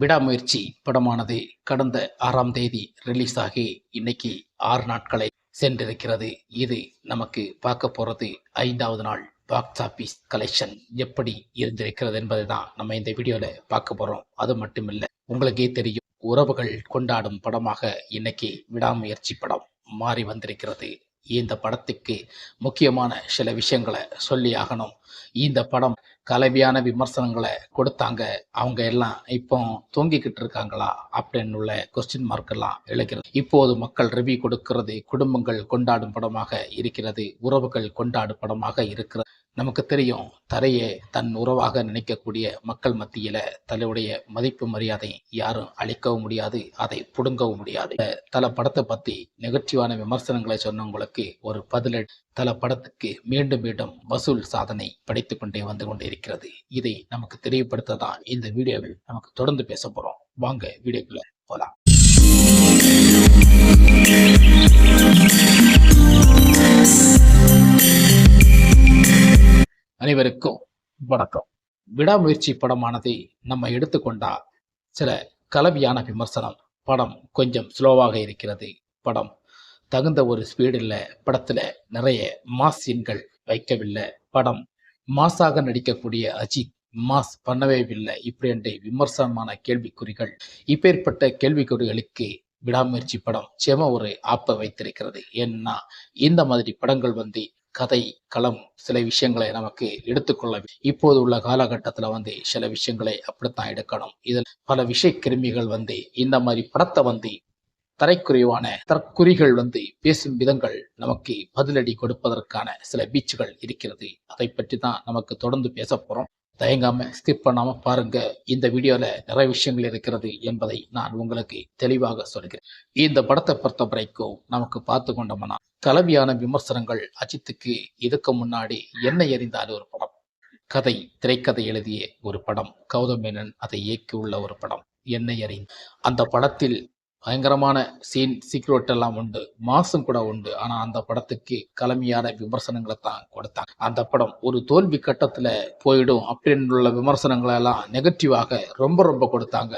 விடாமுயற்சி படமானது கடந்த ஆறாம் தேதி ரிலீஸ் ஆகி இன்னைக்கு ஆறு நாட்களை சென்றிருக்கிறது. இது நமக்கு பார்க்க போறது ஐந்தாவது நாள் பாக்ஸ் ஆபீஸ் கலெக்ஷன் எப்படி இருந்திருக்கிறது என்பதை தான் நம்ம இந்த வீடியோல பார்க்க போறோம். அது மட்டுமில்ல உங்களுக்கே தெரியும் உறவுகள் கொண்டாடும் படமாக இன்னைக்கு விடாமுயற்சி படம் மாறி வந்திருக்கிறது. இந்த படத்துக்கு முக்கியமான சில விஷயங்களை சொல்லி ஆகணும். இந்த படம் கலவையான விமர்சனங்களை கொடுத்தாங்க. அவங்க எல்லாம் இப்போ தூங்கிக்கிட்டு இருக்காங்களா? அப்படின்னு உள்ள கொஸ்டின் மார்க் எல்லாம் எழுகிறது இப்போது மக்கள் ரிவ்யூ கொடுக்கிறது குடும்பங்கள் கொண்டாடும் படமாக இருக்கிறது உறவுகள் கொண்டாடும் படமாக இருக்கிறது. நமக்கு தெரியும் தரையை தன் உறவாக நினைக்கக்கூடிய மக்கள் மத்தியில தலையுடைய மதிப்பு மரியாதை யாரும் அளிக்கவும் முடியாது அதை புடுங்கவும் முடியாது. தல படத்தை பத்தி நெகட்டிவான விமர்சனங்களை சொன்னவங்களுக்கு ஒரு பதிலடி. தல படத்துக்கு மீண்டும் மீண்டும் வசூல் சாதனை படைத்துக் கொண்டே வந்து கொண்டிருக்கிறது. இதை நமக்கு தெரியப்படுத்த தான் இந்த வீடியோவில் நமக்கு தொடர்ந்து பேச போறோம். வாங்க வீடியோக்குள்ள போலாம். அனைவருக்கும் வணக்கம். விடாமுயற்சி படமானது நம்ம எடுத்துக்கொண்டால் சில கலவையான விமர்சனம். படம் கொஞ்சம் ஸ்லோவாக இருக்கிறது. படம் தகுந்த ஒரு ஸ்பீடில் படத்தில் நிறைய மாஸ் எண்கள் வைக்கவில்லை. படம் மாஸாக நடிக்கக்கூடிய அஜித் மாஸ் பண்ணவே இல்லை. இப்படி என்ற விமர்சனமான கேள்விக்குறிகள் இப்பேற்பட்ட கேள்விக்குறிகளுக்கு விடாமுயற்சி படம் செம ஒரு ஆப்பை வைத்திருக்கிறது. ஏன்னா இந்த மாதிரி படங்கள் வந்து கதை களம் சில விஷயங்களை நமக்கு எடுத்துக்கொள்ள இப்போது உள்ள காலகட்டத்தில் வந்து சில விஷயங்களை அப்படித்தான் எடுக்கணும். இதில் பல விஷய கிருமிகள் வந்து இந்த மாதிரி படத்தை வந்து தரைக்குறைவான தற்குறிகள் வந்து பேசும் விதங்கள் நமக்கு பதிலடி கொடுப்பதற்கான சில பீச்சுகள் இருக்கிறது. அதை பற்றி தான் நமக்கு தொடர்ந்து பேச போறோம். தயங்காமல் ஸ்கிப் பண்ணாமல் பாருங்கள் இந்த வீடியோவில் நிறைய விஷயங்கள் இருக்கிறது என்பதை நான் உங்களுக்கு தெளிவாக சொல்கிறேன். இந்த படத்தை பொறுத்த வரைக்கும் நமக்கு பார்த்து கொண்டோம்னா கலவியான விமர்சனங்கள் அஜித்துக்கு இதுக்கு முன்னாடி என்ன எறிந்தால் ஒரு படம். கதை திரைக்கதை எழுதிய ஒரு படம். கௌதம் மேனன் அதை இயக்கியுள்ள ஒரு படம். என்னை அறிந்து அந்த படத்தில் பயங்கரமான சீன் சீக்ரெட் எல்லாம் உண்டு. மாசும் கூட உண்டு. ஆனா அந்த படத்துக்கு கலமையான விமர்சனங்களை தான் கொடுத்தாங்க. அந்த படம் ஒரு தோல்வி கட்டத்துல போயிடும் அப்படின்னு உள்ள விமர்சனங்களை எல்லாம் நெகட்டிவாக ரொம்ப ரொம்ப கொடுத்தாங்க.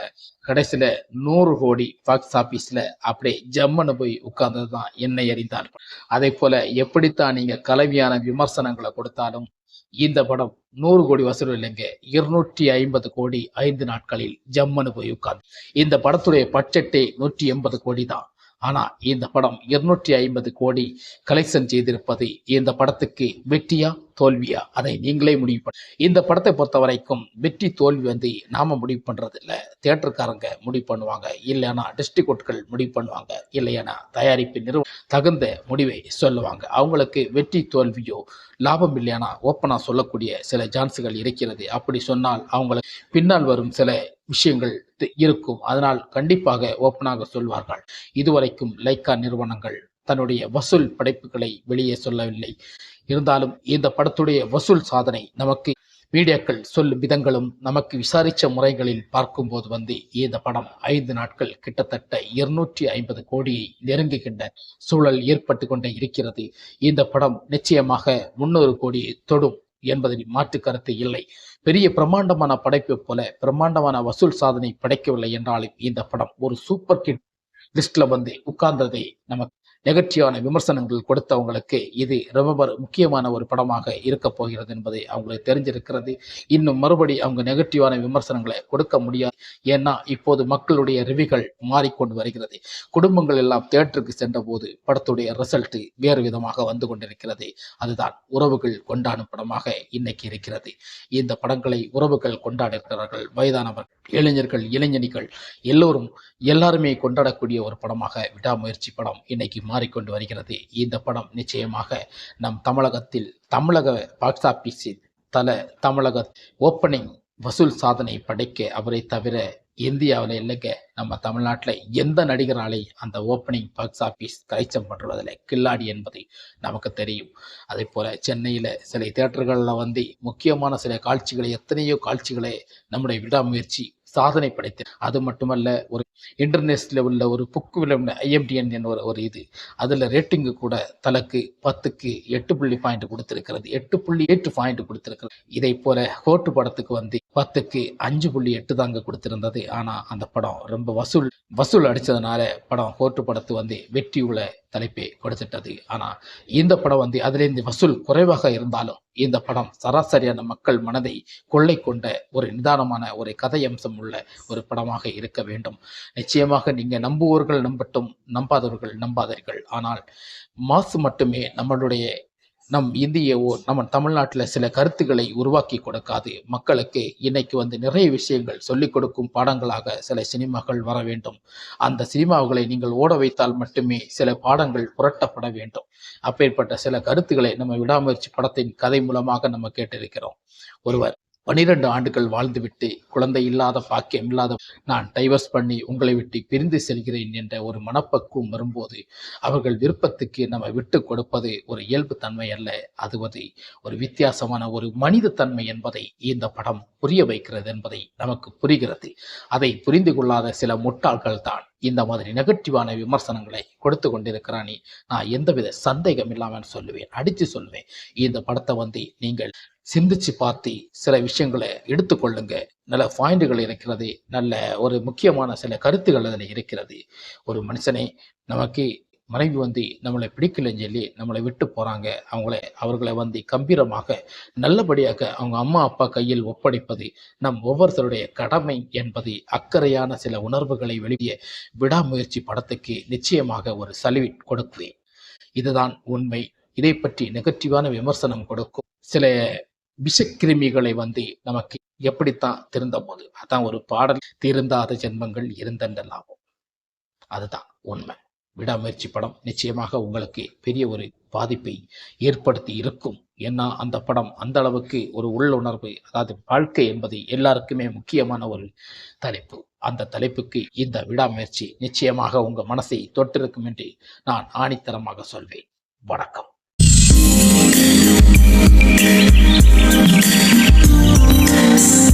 கடைசியில நூறு கோடி பாக்ஸ் ஆபீஸ்ல அப்படியே ஜம்மனு போய் உட்கார்ந்தது தான் என்னை அறிந்தார் அதே போல எப்படித்தான் நீங்க கலவையான விமர்சனங்களை கொடுத்தாலும் இந்த படம் நூறு கோடி வசூல் இல்லைங்க. இருநூற்றி ஐம்பது கோடி ஐந்து நாட்களில் ஜம்மனு போய் உட்கார்ந்து. இந்த படத்துடைய பட்ஜெட்டே நூற்றி எண்பது கோடி தான். ஆனால் இந்த படம் இருநூற்றி ஐம்பது கோடி கலெக்ஷன் செய்திருப்பது இந்த படத்துக்கு வெற்றியா தோல்வியா? அதை நீங்களே முடிவு பண்ண இந்த படத்தை பொறுத்த வரைக்கும் வெற்றி தோல்வி வந்து நாம முடிவு பண்றது இல்லை தேட்டருக்காரங்க முடிவு பண்ணுவாங்க. இல்லைன்னா டிஸ்ட்ரிக்ட்கள் முடிவு பண்ணுவாங்க. இல்லைன்னா தயாரிப்பு நிறுவனம் தகுந்த முடிவை சொல்லுவாங்க. அவங்களுக்கு வெற்றி தோல்வியோ லாபம் இல்லையானா ஓப்பனாக சொல்லக்கூடிய சில சான்ஸுகள் இருக்கிறது. அப்படி சொன்னால் அவங்களுக்கு பின்னால் வரும் சில விஷயங்கள் இருக்கும். அதனால் கண்டிப்பாக ஓப்பனாக சொல்வார்கள். இதுவரைக்கும் லைக்கா நிறுவனங்கள் தன்னுடைய வசூல் படைப்புகளை வெளியே சொல்லவில்லை. இருந்தாலும் இந்த படத்துடைய வசூல் சாதனை நமக்கு மீடியாக்கள் சொல்லும் விதங்களும் நமக்கு விசாரித்த முறைகளில் பார்க்கும்போது வந்து இந்த படம் ஐந்து நாட்கள் கிட்டத்தட்ட இருநூற்றி ஐம்பது கோடியை நெருங்குகின்ற சூழல் ஏற்பட்டு கொண்டே இருக்கிறது. இந்த படம் நிச்சயமாக முன்னூறு கோடியை தொடும். என்பதில் மாற்று கருத்து இல்லை. பெரிய பிரம்மாண்டமான படைப்பு போல பிரம்மாண்டமான வசூல் சாதனை படைக்கவில்லை என்றாலும் இந்த படம் ஒரு சூப்பர் கிட் லிஸ்ட்ல வந்து உட்கார்ந்ததை நமக்கு நெகட்டிவான விமர்சனங்கள் கொடுத்தவங்களுக்கு இது ரொம்ப முக்கியமான ஒரு படமாக இருக்க போகிறது என்பதை அவங்களுக்கு தெரிஞ்சிருக்கிறது. இன்னும் மறுபடி அவங்க நெகட்டிவான விமர்சனங்களை கொடுக்க முடியாது. ஏன்னா இப்போது மக்களுடைய ரிவிகள் மாறிக்கொண்டு வருகிறது. குடும்பங்கள் எல்லாம் தேட்டருக்கு சென்ற போது படத்துடைய ரிசல்ட் வேறு விதமாக வந்து கொண்டிருக்கிறது. அதுதான் உறவுகள் கொண்டாடும் படமாக இன்னைக்கு இருக்கிறது. இந்த படங்களை உறவுகள் கொண்டாடுகிறார்கள் வயதானவர்கள் இளைஞர்கள் இளைஞனிகள் எல்லோரும் எல்லாருமே கொண்டாடக்கூடிய ஒரு படமாக விடாமுயற்சி படம் இன்னைக்கு மாறிக்கொண்டு வருகிறது. இந்த படம் நிச்சயமாக நம் தமிழகத்தில் தமிழக பாக்ஸ் ஆபீஸில் தல தமிழக ஓப்பனிங் வசூல் சாதனை படைக்க அவரை தவிர இந்தியாவில் இல்லைங்க நம்ம தமிழ்நாட்டில் எந்த நடிகராலை அந்த ஓப்பனிங் பாக்ஸ் ஆஃபீஸ் கலைச்சம் பண்ணுறதில்ல கில்லாடி என்பது நமக்கு தெரியும். அதே போல் சென்னையில் சில தேட்டர்களில் வந்து முக்கியமான சில காட்சிகளை எத்தனையோ காட்சிகளை நம்முடைய விடாமுயற்சி சாதனை படைத்து அது மட்டுமல்ல ஒரு இன்டர்நேஷனல் உள்ள ஒரு புக்கு ஐஎம்டிஎன் என்ற ஒரு ஒரு இது. அதில் ரேட்டிங்கு கூட தலக்கு பத்துக்கு எட்டு புள்ளி பாயிண்ட் கொடுத்திருக்கிறது. எட்டு புள்ளி எட்டு பாயிண்ட் கொடுத்திருக்கிறது. இதை போல கோட்டு படத்துக்கு வந்து பத்துக்கு அஞ்சு புள்ளி எட்டு தாங்க கொடுத்திருந்தது. ஆனால் அந்த படம் ரொம்ப வசூல் வசூல் அடித்ததுனால படம் கோட்டு படத்து வந்து வெற்றியுள்ள தலைப்பை கொடுத்துட்டது. ஆனால் இந்த படம் வந்து அதிலேருந்து வசூல் குறைவாக இருந்தாலும் இந்த படம் சராசரியான மக்கள் மனதை கொள்ளை கொண்ட ஒரு நிதானமான ஒரு கதை அம்சம் உள்ள ஒரு படமாக இருக்க வேண்டும். நிச்சயமாக நீங்க நம்புவோர்கள் நம்பட்டும் நம்பாதவர்கள் நம்பாதீர்கள். ஆனால் மாசு மட்டுமே நம்மளுடைய நம் இந்திய ஓ- நம்ம தமிழ்நாட்டில் சில கருத்துக்களை உருவாக்கி கொடுக்காது. மக்களுக்கு இன்னைக்கு வந்து நிறைய விஷயங்கள் சொல்லிக் கொடுக்கும் பாடங்களாக சில சினிமாக்கள் வர வேண்டும். அந்த சினிமாவுகளை நீங்கள் ஓட வைத்தால் மட்டுமே சில பாடங்கள் புரட்டப்பட வேண்டும். அப்பேற்பட்ட சில கருத்துக்களை நம்ம விடாமுயற்சி படத்தின் கதை மூலமாக நம்ம கேட்டிருக்கிறோம். ஒருவர் பனிரெண்டு ஆண்டுகள் வாழ்ந்துவிட்டு குழந்தை இல்லாத பாக்கியம் இல்லாத நான் டைவர்ஸ் பண்ணி உங்களை விட்டு பிரிந்து செல்கிறேன் என்ற ஒரு மனப்பக்குவம் வரும்போது அவர்கள் விருப்பத்துக்கு நம்ம விட்டு கொடுப்பது ஒரு இயல்பு தன்மை அல்ல. அது வந்து ஒரு வித்தியாசமான ஒரு மனித தன்மை என்பதை இந்த படம் புரிய வைக்கிறது என்பதை நமக்கு புரிகிறது. அதை புரிந்து கொள்ளாத சில முட்டாள்கள் தான் இந்த மாதிரி நெகட்டிவான விமர்சனங்களை கொடுத்து கொண்டிருக்கிறானே. நான் எந்தவித சந்தேகம் இல்லாமல் சொல்லுவேன் அடித்து சொல்லுவேன். இந்த படத்தை வந்து நீங்கள் சிந்திச்சு பார்த்து சில விஷயங்களை எடுத்துக்கொள்ளுங்க நல்ல பாயிண்டுகள் இருக்கிறது. நல்ல ஒரு முக்கியமான சில கருத்துகள் அதில் இருக்கிறது. ஒரு மனுஷனை நமக்கு மனைவி வந்து நம்மளை பிடிக்கலைன்னு சொல்லி நம்மளை விட்டு போகிறாங்க அவங்கள அவர்களை வந்து கம்பீரமாக நல்லபடியாக அவங்க அம்மா அப்பா கையில் ஒப்படைப்பது நம் ஒவ்வொருத்தருடைய கடமை என்பது அக்கறையான சில உணர்வுகளை வெளியே விடாமுயற்சி படத்துக்கு நிச்சயமாக ஒரு சல்யூட் கொடுக்குவேன் இதுதான் உண்மை. இதை பற்றி நெகட்டிவான விமர்சனம் கொடுக்கும். சில விஷக்கிருமிகளை வந்து நமக்கு எப்படித்தான் திருந்த போது அதான் ஒரு பாடல். திருந்தாத ஜென்மங்கள் இருந்தென்றலாகும் அதுதான் உண்மை. விடாமுயற்சி படம். நிச்சயமாக உங்களுக்கு பெரிய ஒரு பாதிப்பை ஏற்படுத்தி இருக்கும். ஏன்னா அந்த படம் அந்த அளவுக்கு ஒரு உள்ளுணர்வு அதாவது வாழ்க்கை என்பது எல்லாருக்குமே முக்கியமான ஒரு தலைப்பு. அந்த தலைப்புக்கு இந்த விடாமுயற்சி நிச்சயமாக உங்கள் மனசை தொட்டிருக்கும் என்று நான் ஆணித்தரமாக சொல்வேன். வணக்கம். Música